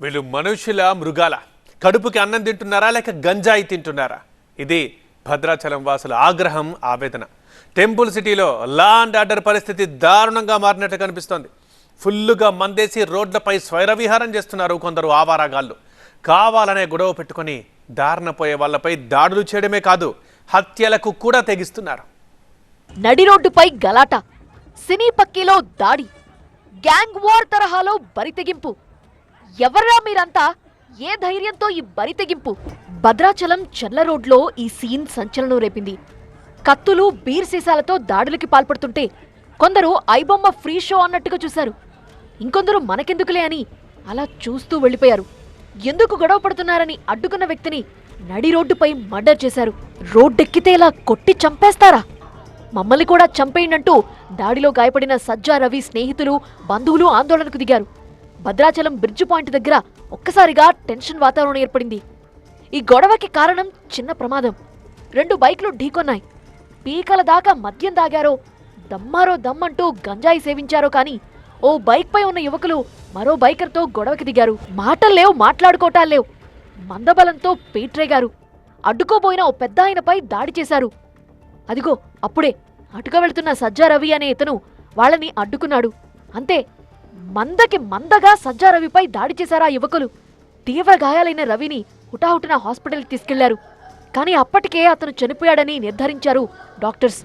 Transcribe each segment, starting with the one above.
వీళ్ళు మనుషుల మృగాల. కడుపుకి అన్నం తింటున్నారా లేక గంజాయి తింటున్నారా? ఇది భద్రాచలం వాసుల ఆగ్రహం ఆవేదన. టెంపుల్ సిటీలో లా అండ్ ఆర్డర్ పరిస్థితి దారుణంగా మారినట్టు కనిపిస్తోంది. ఫుల్లుగా మందేసి రోడ్లపై స్వైర విహారం చేస్తున్నారు కొందరు ఆవారాగాళ్ళు. కావాలనే గొడవ పెట్టుకొని దారిన పోయే వాళ్ళపై దాడులు చేయడమే కాదు హత్యలకు కూడా తెగిస్తున్నారు. నడి రోడ్డుపై గలాట సినీ పక్కీలో దాడి గ్యాంగ్ వార్ తరహాలో బరితెగింపు. ఎవర్రా మీరంతా? ఏ ధైర్యంతో ఈ బరితెగింపు భద్రాచలం చెర్ల రోడ్లో ఈ సీన్ సంచలనం రేపింది. కత్తులు బీర్ సీసాలతో దాడులకి పాల్పడుతుంటే కొందరు ఐబొమ్మ ఫ్రీ షో అన్నట్టుగా చూశారు. ఇంకొందరు మనకెందుకులే అని అలా చూస్తూ వెళ్ళిపోయారు. ఎందుకు గొడవ పడుతున్నారని అడ్డుకున్న వ్యక్తిని నడి రోడ్డుపై మర్డర్ చేశారు. రోడ్డెక్కితే ఇలా కొట్టి చంపేస్తారా? మమ్మల్ని కూడా చంపేయండంటూ దాడిలో గాయపడిన సజ్జా రవి స్నేహితులు బంధువులు ఆందోళనకు దిగారు. భద్రాచలం బ్రిడ్జ్ పాయింట్ దగ్గర ఒక్కసారిగా టెన్షన్ వాతావరణం ఏర్పడింది. ఈ గొడవకి కారణం చిన్న ప్రమాదం. రెండు బైక్లు ఢీకొన్నాయి. పీకల దాకా మద్యం దాగారో దమ్మారో దమ్మంటూ గంజాయి సేవించారో కానీ ఓ బైక్పై ఉన్న యువకులు మరో బైకర్తో గొడవకి దిగారు. మాటల్లేవు మాట్లాడుకోవటాల్లేవు మందబలంతో పేట్రేగారు. అడ్డుకోబోయిన ఓ పెద్ద ఆయనపై దాడి చేశారు. అదిగో అప్పుడే అటుక వెళుతున్న సజ్జా రవి అనే ఇతను వాళ్ళని అడ్డుకున్నాడు. అంతే మందకి మందగా సజ్జా రవిపై దాడి చేశారా యువకులు? తీవ్ర గాయాలైన రవిని హుటాహుటిన హాస్పిటల్కి తీసుకెళ్ళారు. కానీ అప్పటికే అతను చనిపోయాడని నిర్ధారించారు డాక్టర్స్.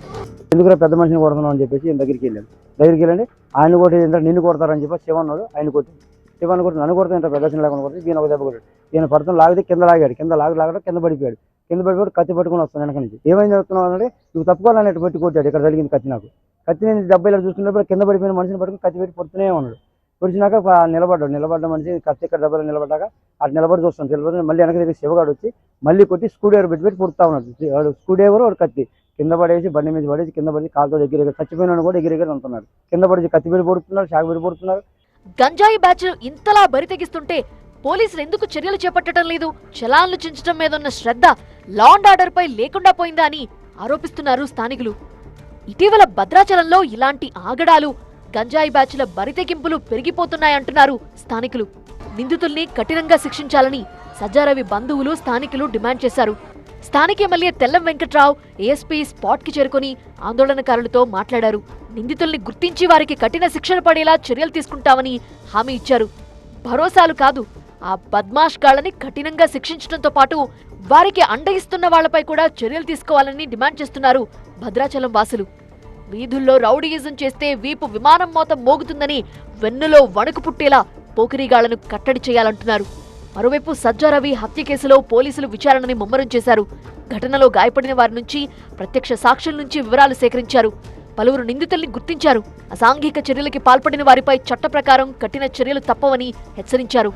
ఎందుకురా పెద్ద మనిషిని కొడుతున్నాం అని చెప్పేసి దగ్గరికి వెళ్ళాను దగ్గరికి వెళ్ళండి ఆయన కొట్టి నిన్ను కొడతారని చెప్పి శివన్నాడు ఆయన కొట్టింది శివన్ కొట్టి నన్ను కొడితే ఇంత పెద్ద లేకుండా కొడుతుంది ఈయన ఒక దెబ్బ కొట్టాడు. ఈయన పడుతున్న లాగితే కింద లాగాడు కింద లాగి లాగడం కింద పడిపోయాడు. కింద పడిపోయాడు కత్తి పట్టుకుని వస్తాను వెనక నుంచి. ఏమైంది చెప్తున్నావు అంటే నువ్వు తప్పుకోవాలని పెట్టి కొట్టాడు ఇక్కడ జరిగింది కత్తి నాకు. కత్తి నేను దెబ్బ ఇలా చూస్తున్నప్పుడు కింద పడిపోయిన మనిషిని పట్టుకుని కత్తి పెట్టి పడుతూనే ఉన్నాడు. పొడిచినాక నిలబడ్డాడు. నిలబడ్డ మనిషి కత్తి ఇక్కడ దెబ్బలు నిలబడ్డాక అటు నిలబడి చూస్తాను నిలబడి మళ్ళీ వెనక దగ్గర శివగాడు వచ్చి మళ్ళీ కొట్టి స్క్రూ డ్రైవర్ పెట్టి పెట్టి పుడతా ఉన్నాడు. వాడు స్క్రూ డ్రైవర్ వాడు కత్తి. కింద పడేసి బండి మీద పడేసి కింద పడి కాలుతో దగ్గర చచ్చిపోయిన కూడా ఎగిరి అంటున్నాడు. కింద పడేసి కత్తి పెట్టి పొడుతున్నారు షాక్ పెట్టి పొడుతున్నారు గంజాయి బ్యాచ్ ఇంతలా బరితెగిస్తుంటే పోలీసులు ఎందుకు చర్యలు చేపట్టడం లేదు? చలాన్లు చించడం మీద ఉన్న శ్రద్ధ లా అండ్ ఆర్డర్ పై లేకుండా పోయిందా అని ఆరోపిస్తున్నారు స్థానికులు. ఇటీవల భద్రాచలంలో ఇలాంటి ఆగడాలు గంజాయి బ్యాచ్ల బరితెగింపులు పెరిగిపోతున్నాయంటున్నారు స్థానికులు. నిందితుల్ని కఠినంగా శిక్షించాలని సజ్జారవి బంధువులు స్థానికులు డిమాండ్ చేశారు. స్థానిక ఎమ్మెల్యే తెల్లం వెంకట్రావు ఏఎస్పీ స్పాట్కి చేరుకుని ఆందోళనకారులతో మాట్లాడారు. నిందితుల్ని గుర్తించి వారికి కఠిన శిక్షణ పడేలా చర్యలు తీసుకుంటామని హామీ ఇచ్చారు. భరోసాలు కాదు ఆ బద్మాష్ గాళ్ళని కఠినంగా శిక్షించడంతో పాటు వారికి అండ ఇస్తున్న వాళ్ళపై కూడా చర్యలు తీసుకోవాలని డిమాండ్ చేస్తున్నారు భద్రాచలం వాసులు. వీధుల్లో రౌడీయిజం చేస్తే వీపు విమానం మోత మోగుతుందని వెన్నులో వణుకు పుట్టేలా పోకిరీగాళ్ళను కట్టడి చేయాలంటున్నారు. మరోవైపు సజ్జారవి హత్య కేసులో పోలీసులు విచారణని ముమ్మరం చేశారు. ఘటనలో గాయపడిన వారి నుంచి ప్రత్యక్ష సాక్షుల నుంచి వివరాలు సేకరించారు. పలువురు నిందితుల్ని గుర్తించారు. అసాంఘిక చర్యలకి పాల్పడిన వారిపై చట్ట ప్రకారం కఠిన చర్యలు తప్పవని హెచ్చరించారు.